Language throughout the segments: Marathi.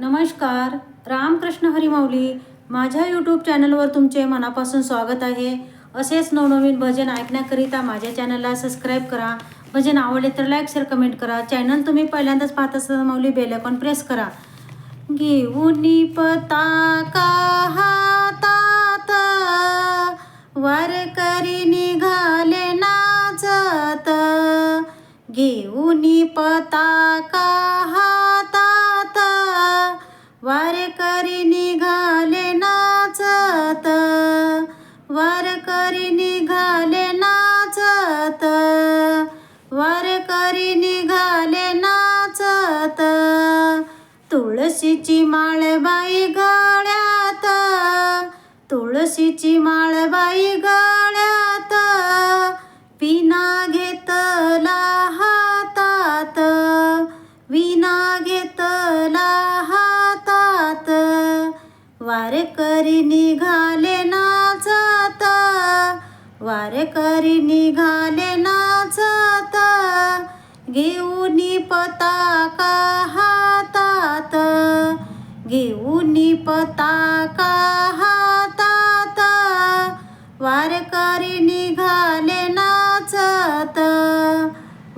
नमस्कार रामकृष्ण हरिमौली माझ्या यूट्यूब चॅनलवर तुमचे मनापासून स्वागत आहे. असेच नवनवीन भजन ऐकण्याकरिता माझ्या चॅनलला सबस्क्राईब करा. भजन आवडले तर लाईक शेअर कमेंट करा. चॅनल तुम्ही पहिल्यांदाच पाहत असताना माऊली बेलकॉन प्रेस करा. घेऊन पताका हातात वारकरी निघाले नाचत घेऊन पताका हातात वारकरी निघाले नाचत. वारकरी निघाले नाचत. वारकरी निघाले नाचत. तुळशीची माळबाई गळ्यात. तुळशीची माळबाई ग वारकरी निघाले नाचत वारकरी निघाले नाचत घेऊन पताका हातात. घेऊन पताका हातात. वारकरी निघाले नाचत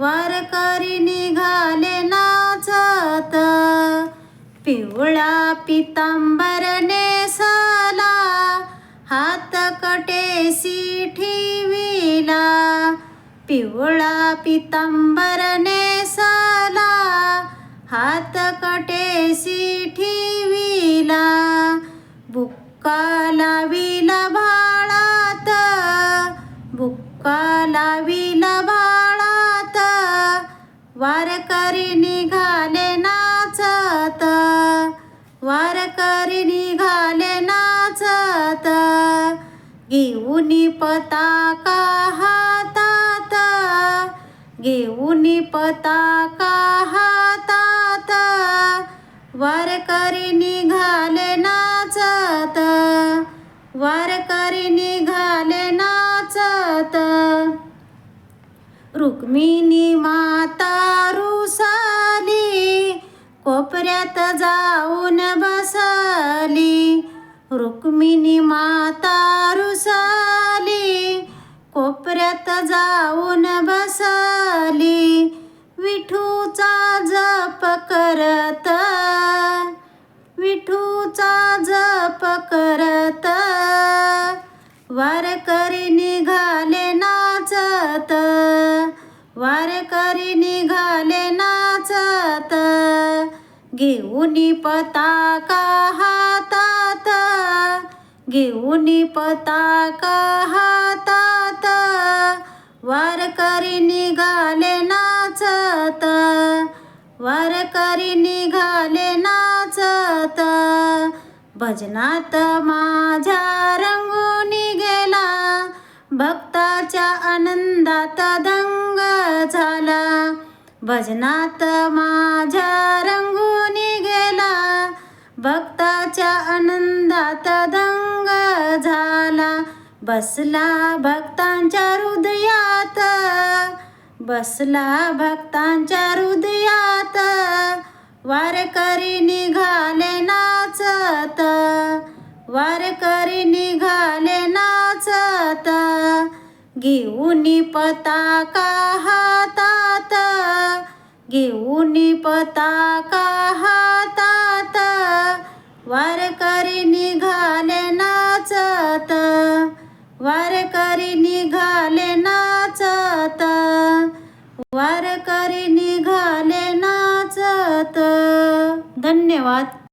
वारकरी निघाले नाचत पिवळा पितांबर कटेसी ठेविला पिवळा पितांबर नेसला हात कटेसी ठेविला बुक्का लाविला भाळात बुक्का लाविला भाळात वारकरी निघा घेऊन पताका हातात. घेऊन पताका हातात. वारकरी निघाले नाचत वारकरी निघाले नाचत रुक्मिणी माता रुसाली कोपऱ्यात जाऊन बसली. रुक्मिणी माता रुसाली कोपऱ्यात जाऊन बसाली विठूचा जप करत. विठूचा जप करत. वारकरी निघाले नाचत. वारकरी निघाले नाचत. घेऊन पताका हा घेऊन पताका हातात? वारकरी निघाले नाचत. वारकरी निघाले नाचत. भजनात माझ्या रंगून गेला. भक्ताच्या आनंदात दंग झाला. भजनात माझ्या रंगून गेला. भक्ताच्या आनंदात दंग बसला भक्तांच्या हृदयात बसला भक्तांच्या हृदयात वारकरी निघाले नाचत वारकरी निघाले नाचत घेऊन पताका हातात घेऊन पताका हातात वारकरी वारकरी निघाले नाचत. धन्यवाद.